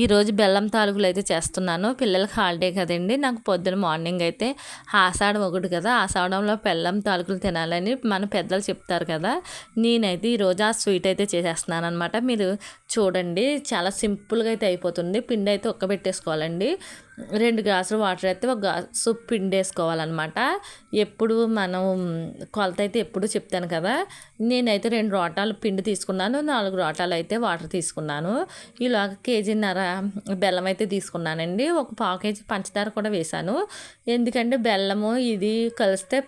ఈరోజు బెల్లం తాలూకులు అయితే చేస్తున్నాను. పిల్లలకి హాలిడే కదండి. నాకు పొద్దున మార్నింగ్ అయితే ఆషాఢం ఒకటి కదా. ఆషాఢంలో బెల్లం తాలూకులు తినాలని మన పెద్దలు చెప్తారు కదా. నేనైతే ఈరోజు ఆ స్వీట్ అయితే చేసేస్తున్నాను అనమాట మీరు చూడండి. చాలా సింపుల్గా అయితే అయిపోతుంది. పిండి అయితే ఒక్కబెట్టేసుకోవాలండి రెండు గ్లాసులు వాటర్ అయితే ఒక గ్లాసు పిండి వేసుకోవాలన్నమాట. ఎప్పుడు మనం కొలత అయితే ఎప్పుడు చెప్తాను కదా. నేనైతే రెండు రోటాలు పిండి తీసుకున్నాను. నాలుగు రోటాలు అయితే వాటర్ తీసుకున్నాను. ఇలాగ కేజీన్నర బెల్లం అయితే తీసుకున్నానండి. ఒక పావు కేజీ పంచదార కూడా వేశాను. ఎందుకంటే బెల్లము ఇది కలిస్తే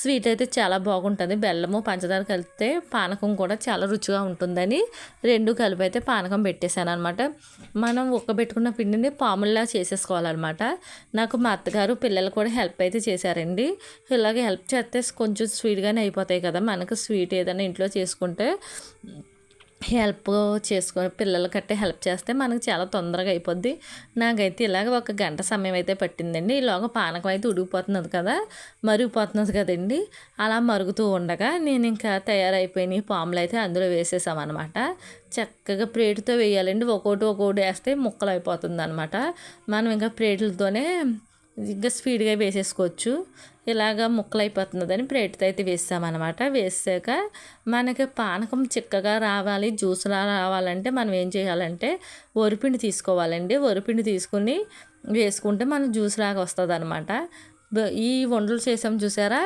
స్వీట్ అయితే చాలా బాగుంటుంది. బెల్లము పంచదార కలిపితే పానకం కూడా చాలా రుచిగా ఉంటుందని రెండు కలిపి అయితే పానకం పెట్టేశాను అనమాట మనం ఉక్కబెట్టుకున్న పిండిని పాముల్లా చేసేసుకోవాలన్నమాట. నాకు మా అత్తగారు పిల్లలు కూడా హెల్ప్ అయితే చేశారండి. ఇలాగే హెల్ప్ చేస్తే కొంచెం స్వీట్గానే అయిపోతాయి కదా. మనకు స్వీట్ ఏదైనా ఇంట్లో చేసుకుంటే హెల్ప్ చేసుకొని పిల్లలు కట్టే హెల్ప్ చేస్తే మనకు చాలా తొందరగా అయిపోద్ది. నాకైతే ఇలాగ ఒక గంట సమయం అయితే పట్టిందండి. ఈలోగ పానకం అయితే ఉడికిపోతున్నది కదా మరిగిపోతున్నది కదండి. అలా మరుగుతూ ఉండగా నేను ఇంకా తయారైపోయినాయి పాములు అయితే అందులో వేసేసామన్నమాట. చక్కగా ప్లేటుతో వేయాలండి. ఒక్కోటి ఒక్కోటి వేస్తే ముక్కలు అయిపోతుంది అనమాట మనం ఇంకా ప్లేట్లతోనే ఇంకా స్పీడ్గా వేసేసుకోవచ్చు. ఇలాగ ముక్కలు అయిపోతుందని ప్లేట్తో అయితే వేసామన్నమాట వేసాక మనకి పానకం చిక్కగా రావాలి జ్యూస్లా రావాలంటే మనం ఏం చేయాలంటే వరిపిండి తీసుకోవాలండి. వరిపిండి తీసుకుని వేసుకుంటే మనం జ్యూస్ లాగా వస్తుంది అనమాట ఈ వండలు చేసాం చూసారా?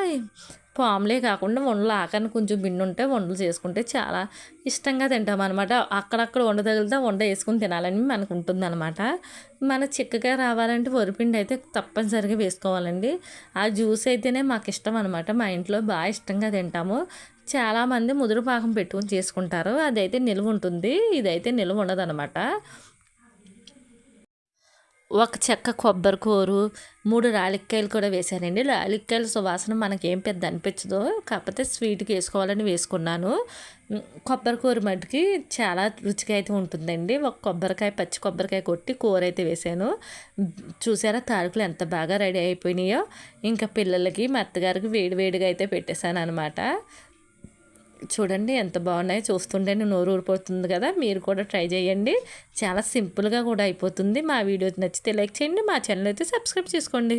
పాములే కాకుండా వండలు ఆకని కొంచెం బిండు ఉంటే వండలు చేసుకుంటే చాలా ఇష్టంగా తింటాం అనమాట అక్కడక్కడ వండ తగిలితే వండ వేసుకుని తినాలని మనకు ఉంటుందన్నమాట మన చిక్కగా రావాలంటే వరిపిండి అయితే తప్పనిసరిగా వేసుకోవాలండి. ఆ జ్యూస్ అయితేనే మాకు ఇష్టం అనమాట మా ఇంట్లో బాగా ఇష్టంగా తింటాము. చాలామంది ముదురు పాకం పెట్టుకుని చేసుకుంటారు. అదైతే నిలువ ఉంటుంది. ఇదైతే నిలువ ఉండదు అనమాట ఒక చెక్క కొబ్బరి కూరు మూడు రాలిక్కాయలు కూడా వేసానండి రాలిక్కాయల సువాసన మనకేం పెద్ద అనిపించదు. కాకపోతే స్వీట్కి వేసుకోవాలని వేసుకున్నాను. కొబ్బరి కూర మటుకి చాలా రుచిగా అయితే ఉంటుందండి. ఒక కొబ్బరికాయ పచ్చి కొబ్బరికాయ కొట్టి కూర అయితే వేసాను. చూసారా తారుకులు ఎంత బాగా రెడీ అయిపోయినాయో. ఇంకా పిల్లలకి మా అత్తగారికి వేడి వేడిగా అయితే పెట్టేశాను అనమాట చూడండి ఎంత బాగున్నాయో చూస్తుంటే నోరు ఊరిపోతుంది కదా మీరు కూడా ట్రై చేయండి. చాలా సింపుల్గా కూడా అయిపోతుంది. మా వీడియో నచ్చితే లైక్ చేయండి మా ఛానల్ అయితే సబ్స్క్రైబ్ చేసుకోండి.